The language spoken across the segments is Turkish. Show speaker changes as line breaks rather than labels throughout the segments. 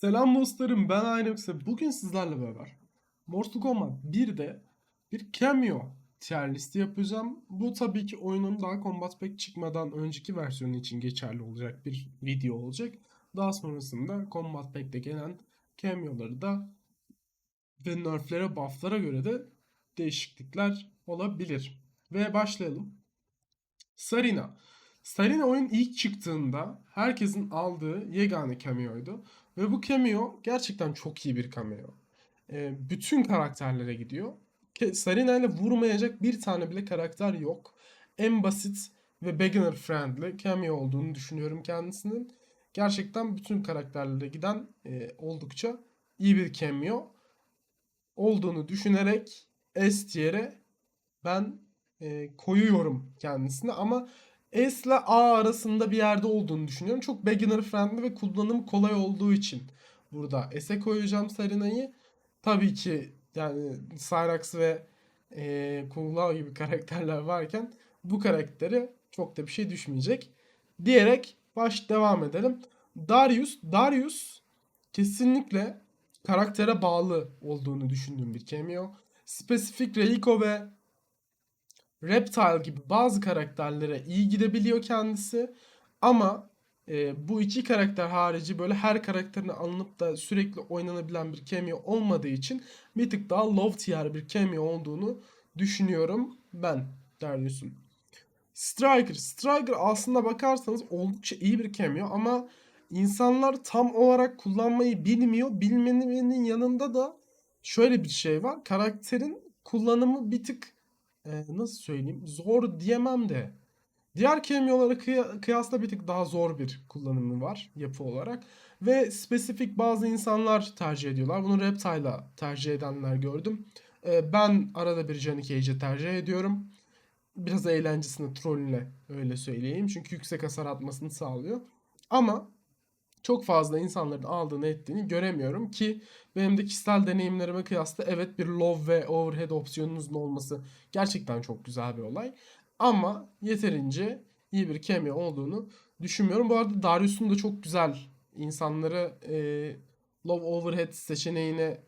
Selam dostlarım ben Aynox'e bugün sizlerle beraber Mortal Kombat 1'de bir cameo tier listi yapacağım. Bu tabii ki oyunun daha Combat Pack çıkmadan önceki versiyonu için geçerli olacak bir video olacak. Daha sonrasında Combat Pack'te gelen cameo'ları da ve nerflere buff'lara göre de değişiklikler olabilir. Ve başlayalım. Sarina. Sarina oyun ilk çıktığında herkesin aldığı yegane cameo'ydu. Ve bu cameo gerçekten çok iyi bir cameo. Ee, bütün karakterlere gidiyor. Sarina ile vurmayacak bir tane bile karakter yok. En basit ve beginner friendly cameo olduğunu düşünüyorum kendisinin. Gerçekten bütün karakterlere giden e, oldukça iyi bir cameo olduğunu düşünerek S tier'e ben e, koyuyorum kendisine ama S ile A arasında bir yerde olduğunu düşünüyorum. Çok beginner friendly ve kullanım kolay olduğu için burada S'e koyacağım Sarina'yı. Tabii ki yani Cyrax ve e, Kung gibi karakterler varken bu karaktere çok da bir şey düşmeyecek. Diyerek baş devam edelim. Darius, Darius kesinlikle karaktere bağlı olduğunu düşündüğüm bir cameo. Spesifik Reiko ve Reptile gibi bazı karakterlere iyi gidebiliyor kendisi. Ama e, bu iki karakter harici böyle her karakterini alınıp da sürekli oynanabilen bir cameo olmadığı için bir tık daha low tier bir cameo olduğunu düşünüyorum ben Darius'un. Striker. Striker aslında bakarsanız oldukça iyi bir cameo ama insanlar tam olarak kullanmayı bilmiyor. Bilmenin yanında da şöyle bir şey var. Karakterin kullanımı bir tık e, nasıl söyleyeyim zor diyemem de diğer kıya- kıyasla bir tık daha zor bir kullanımı var yapı olarak ve spesifik bazı insanlar tercih ediyorlar. Bunu Reptile'la tercih edenler gördüm. E, ben arada bir Johnny Cage'i tercih ediyorum. Biraz eğlencesine trollüne öyle söyleyeyim. Çünkü yüksek hasar atmasını sağlıyor. Ama çok fazla insanların aldığını ettiğini göremiyorum ki benim de kişisel deneyimlerime kıyasla evet bir low ve overhead opsiyonunuzun olması gerçekten çok güzel bir olay. Ama yeterince iyi bir cameo olduğunu düşünmüyorum. Bu arada Darius'un da çok güzel insanları e, low overhead seçeneğine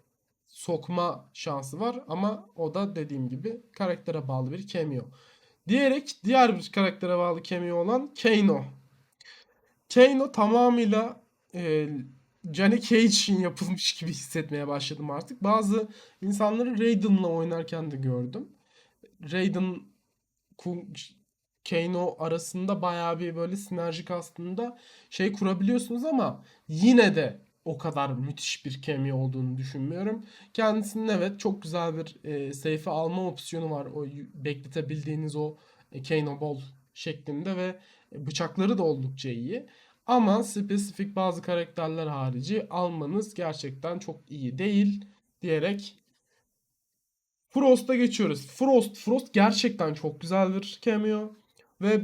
sokma şansı var ama o da dediğim gibi karaktere bağlı bir cameo. Diyerek diğer bir karaktere bağlı cameo olan Kano. Kano tamamıyla e, Johnny Cage için yapılmış gibi hissetmeye başladım artık. Bazı insanları Raiden'la oynarken de gördüm. Raiden Kano arasında bayağı bir böyle sinerjik aslında şey kurabiliyorsunuz ama yine de o kadar müthiş bir cameo olduğunu düşünmüyorum. Kendisinin evet çok güzel bir e, seyfe alma opsiyonu var. O bekletebildiğiniz o e, Kano Ball şeklinde ve bıçakları da oldukça iyi. Ama spesifik bazı karakterler harici almanız gerçekten çok iyi değil diyerek Frost'a geçiyoruz. Frost, Frost gerçekten çok güzel bir cameo ve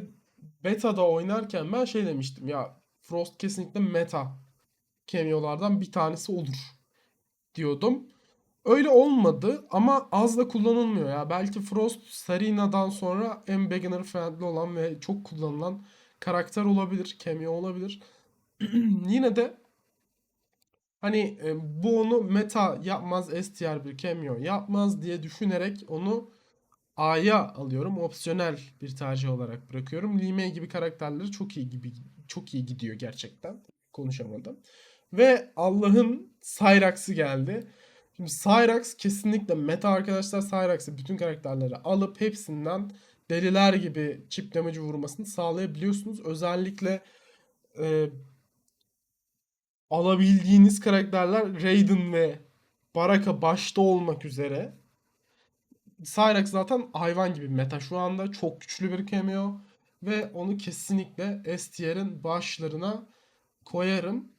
beta'da oynarken ben şey demiştim ya Frost kesinlikle meta cameo'lardan bir tanesi olur diyordum. Öyle olmadı ama az da kullanılmıyor ya. Belki Frost Sarina'dan sonra en beginner friendly olan ve çok kullanılan karakter olabilir, cameo olabilir. Yine de hani e, bu onu meta yapmaz, S tier bir cameo yapmaz diye düşünerek onu A'ya alıyorum. Opsiyonel bir tercih olarak bırakıyorum. Li Mei gibi karakterleri çok iyi gibi çok iyi gidiyor gerçekten. Konuşamadım. Ve Allah'ın Cyrax'ı geldi. Şimdi Cyrax kesinlikle meta arkadaşlar. Cyrax'ı bütün karakterleri alıp hepsinden deliler gibi chip damage vurmasını sağlayabiliyorsunuz. Özellikle e, alabildiğiniz karakterler Raiden ve Baraka başta olmak üzere. Cyrax zaten hayvan gibi meta şu anda. Çok güçlü bir cameo. Ve onu kesinlikle S başlarına koyarım.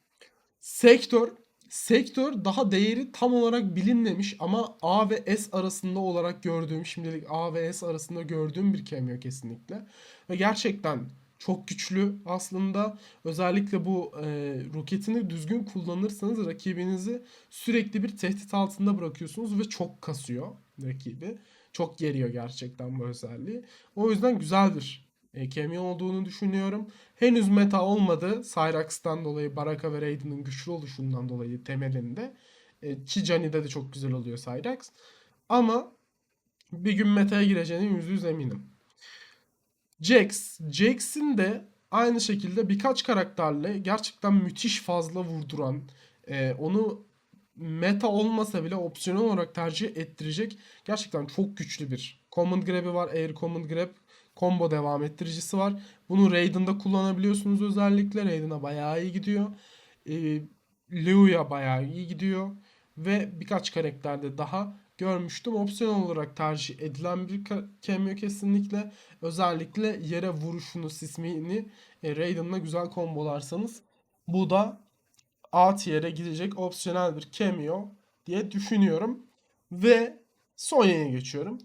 Sektör. Sektör daha değeri tam olarak bilinmemiş ama A ve S arasında olarak gördüğüm şimdilik A ve S arasında gördüğüm bir cameo kesinlikle. Ve gerçekten çok güçlü aslında. Özellikle bu e, roketini düzgün kullanırsanız rakibinizi sürekli bir tehdit altında bırakıyorsunuz ve çok kasıyor rakibi. Çok geriyor gerçekten bu özelliği. O yüzden güzel bir e, cameo olduğunu düşünüyorum. Henüz meta olmadı. Cyrax'tan dolayı Baraka ve Raiden'ın güçlü oluşundan dolayı temelinde. E, ki de çok güzel oluyor Cyrax. Ama bir gün meta'ya gireceğine yüzde yüz eminim. Jax. Jax'in de aynı şekilde birkaç karakterle gerçekten müthiş fazla vurduran, e, onu meta olmasa bile opsiyonel olarak tercih ettirecek gerçekten çok güçlü bir command grab'i var. Air command grab combo devam ettiricisi var. Bunu Raiden'da kullanabiliyorsunuz özellikle. Raiden'a bayağı iyi gidiyor. E, Leo'ya bayağı iyi gidiyor. Ve birkaç karakterde daha görmüştüm. Opsiyonel olarak tercih edilen bir cameo kesinlikle. Özellikle yere vuruşunu, sismini e, Raiden'la güzel kombolarsanız bu da A tier'e gidecek opsiyonel bir cameo diye düşünüyorum. Ve Sonya'ya geçiyorum.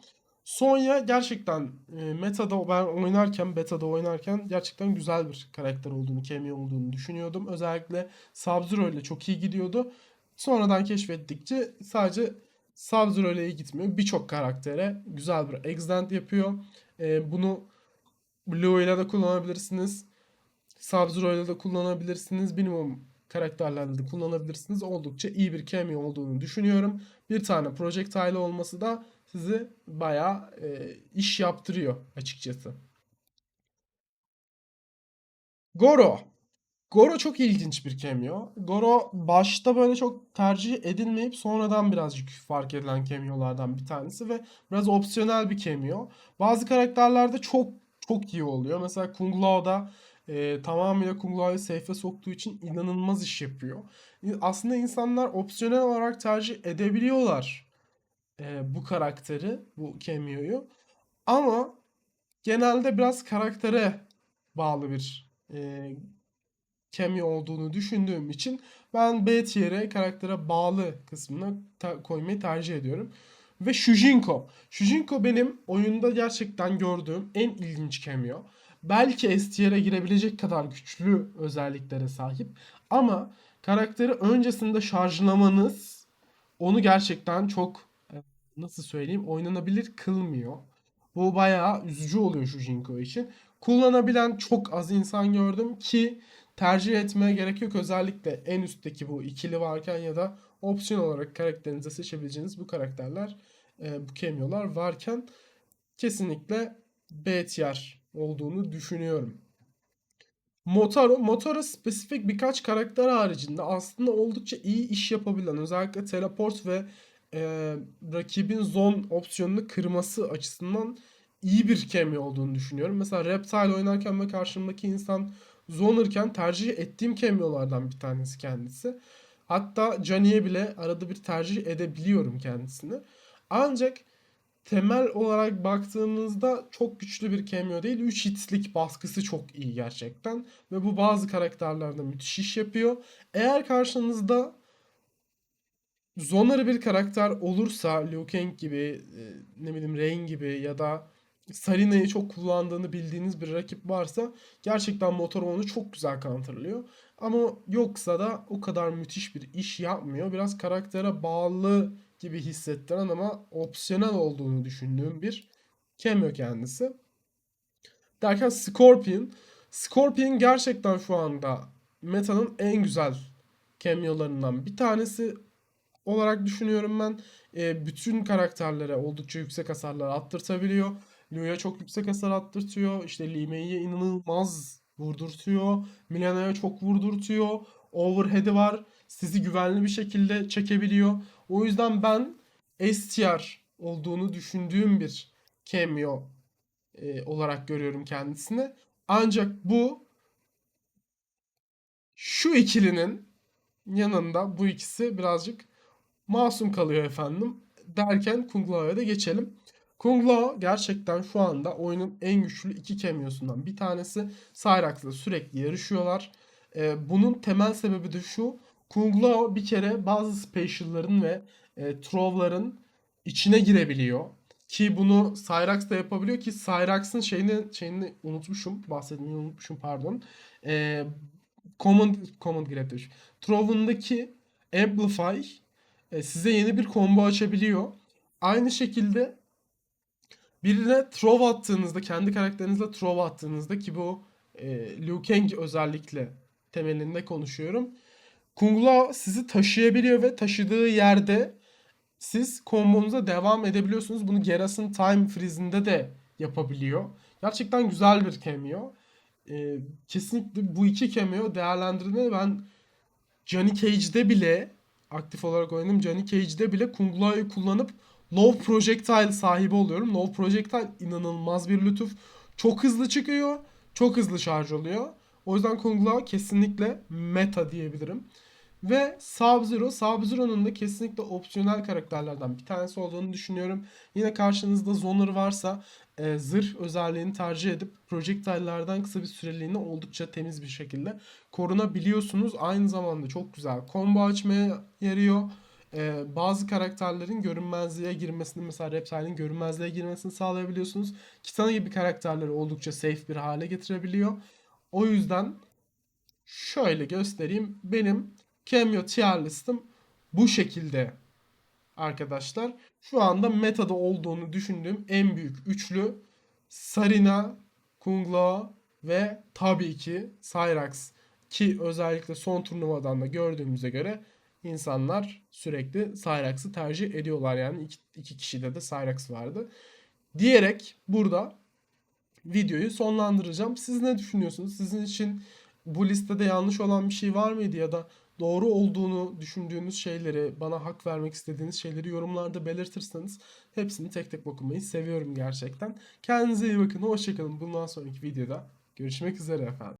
Sonya gerçekten e, meta'da ben oynarken, beta'da oynarken gerçekten güzel bir karakter olduğunu, cameo olduğunu düşünüyordum. Özellikle Sub-Zero ile çok iyi gidiyordu. Sonradan keşfettikçe sadece Sub-Zero ile iyi gitmiyor. Birçok karaktere güzel bir extend yapıyor. E, bunu Blue ile de kullanabilirsiniz. Sub-Zero ile de kullanabilirsiniz. Minimum karakterlerle de kullanabilirsiniz. Oldukça iyi bir cameo olduğunu düşünüyorum. Bir tane projectile olması da sizi bayağı e, iş yaptırıyor açıkçası. Goro. Goro çok ilginç bir cameo. Goro başta böyle çok tercih edilmeyip sonradan birazcık fark edilen cameo'lardan bir tanesi ve biraz opsiyonel bir cameo. Bazı karakterlerde çok çok iyi oluyor. Mesela Kung Lao'da e, tamamıyla Kung Lao'yu safe'e soktuğu için inanılmaz iş yapıyor. Aslında insanlar opsiyonel olarak tercih edebiliyorlar e, bu karakteri, bu cameo'yu. Ama genelde biraz karaktere bağlı bir e, cameo olduğunu düşündüğüm için ben B tier'e karaktere bağlı kısmına ta- koymayı tercih ediyorum. Ve Shujinko. Shujinko benim oyunda gerçekten gördüğüm en ilginç cameo. Belki S tier'e girebilecek kadar güçlü özelliklere sahip. Ama karakteri öncesinde şarjlamanız onu gerçekten çok nasıl söyleyeyim oynanabilir kılmıyor. Bu bayağı üzücü oluyor Shujinko için. Kullanabilen çok az insan gördüm ki tercih etmeye gerek yok. Özellikle en üstteki bu ikili varken ya da opsiyon olarak karakterinize seçebileceğiniz bu karakterler, e, bu cameo'lar varken kesinlikle B tier olduğunu düşünüyorum. Motaro, Motaro spesifik birkaç karakter haricinde aslında oldukça iyi iş yapabilen özellikle teleport ve e, rakibin zone opsiyonunu kırması açısından iyi bir cameo olduğunu düşünüyorum. Mesela Reptile oynarken ve karşımdaki insan zonerken tercih ettiğim cameo'lardan bir tanesi kendisi. Hatta Johnny'ye bile arada bir tercih edebiliyorum kendisini. Ancak temel olarak baktığımızda çok güçlü bir cameo değil. 3 hitlik baskısı çok iyi gerçekten. Ve bu bazı karakterlerde müthiş iş yapıyor. Eğer karşınızda Zonarı bir karakter olursa Liu Kang gibi, e, ne bileyim Rain gibi ya da Sarina'yı çok kullandığını bildiğiniz bir rakip varsa gerçekten motor onu çok güzel counterlıyor. Ama yoksa da o kadar müthiş bir iş yapmıyor. Biraz karaktere bağlı gibi hissettiren ama opsiyonel olduğunu düşündüğüm bir cameo kendisi. Derken Scorpion. Scorpion gerçekten şu anda meta'nın en güzel cameo'larından bir tanesi olarak düşünüyorum ben. E, bütün karakterlere oldukça yüksek hasarlar attırtabiliyor. Liu'ya çok yüksek hasar attırtıyor. İşte Li Mei'ye inanılmaz vurdurtuyor. Milena'ya çok vurdurtuyor. Overhead'i var. Sizi güvenli bir şekilde çekebiliyor. O yüzden ben S olduğunu düşündüğüm bir cameo e, olarak görüyorum kendisini. Ancak bu şu ikilinin yanında bu ikisi birazcık masum kalıyor efendim. Derken Kung Lao'ya da geçelim. Kung Lao gerçekten şu anda oyunun en güçlü iki cameo'sundan bir tanesi. Cyrax'la sürekli yarışıyorlar. Ee, bunun temel sebebi de şu. Kung Lao bir kere bazı special'ların ve e, throw'ların içine girebiliyor. Ki bunu Cyrax da yapabiliyor ki Cyrax'ın şeyini, şeyini unutmuşum. Bahsetmeyi unutmuşum pardon. Ee, command, command grab demiş. Throw'undaki Amplify e, size yeni bir combo açabiliyor. Aynı şekilde birine throw attığınızda kendi karakterinizle throw attığınızda ki bu e, Liu Kang özellikle temelinde konuşuyorum. Kung Lao sizi taşıyabiliyor ve taşıdığı yerde siz kombonuza devam edebiliyorsunuz. Bunu Geras'ın Time Freeze'inde de yapabiliyor. Gerçekten güzel bir cameo. Ee, kesinlikle bu iki cameo değerlendirme ben Johnny Cage'de bile aktif olarak oynadım. Johnny Cage'de bile Kung Lao'yu kullanıp Low Projectile sahibi oluyorum. Low Projectile inanılmaz bir lütuf. Çok hızlı çıkıyor. Çok hızlı şarj oluyor. O yüzden Kung Lao kesinlikle meta diyebilirim. Ve Sub-Zero, Sub-Zero'nun da kesinlikle opsiyonel karakterlerden bir tanesi olduğunu düşünüyorum. Yine karşınızda Zoner varsa e, zırh özelliğini tercih edip projectile'lardan kısa bir süreliğine oldukça temiz bir şekilde korunabiliyorsunuz. Aynı zamanda çok güzel combo açmaya yarıyor. E, bazı karakterlerin görünmezliğe girmesini mesela Reptile'in görünmezliğe girmesini sağlayabiliyorsunuz. Kitana gibi karakterleri oldukça safe bir hale getirebiliyor. O yüzden şöyle göstereyim. Benim Cameo tier listim bu şekilde arkadaşlar. Şu anda metada olduğunu düşündüğüm en büyük üçlü Sarina, Kung Lao ve tabii ki Cyrax. Ki özellikle son turnuvadan da gördüğümüze göre insanlar sürekli Cyrax'ı tercih ediyorlar. Yani iki, iki kişide de Cyrax vardı. Diyerek burada videoyu sonlandıracağım. Siz ne düşünüyorsunuz? Sizin için bu listede yanlış olan bir şey var mıydı ya da doğru olduğunu düşündüğünüz şeyleri, bana hak vermek istediğiniz şeyleri yorumlarda belirtirseniz hepsini tek tek okumayı seviyorum gerçekten. Kendinize iyi bakın, hoşçakalın. Bundan sonraki videoda görüşmek üzere efendim.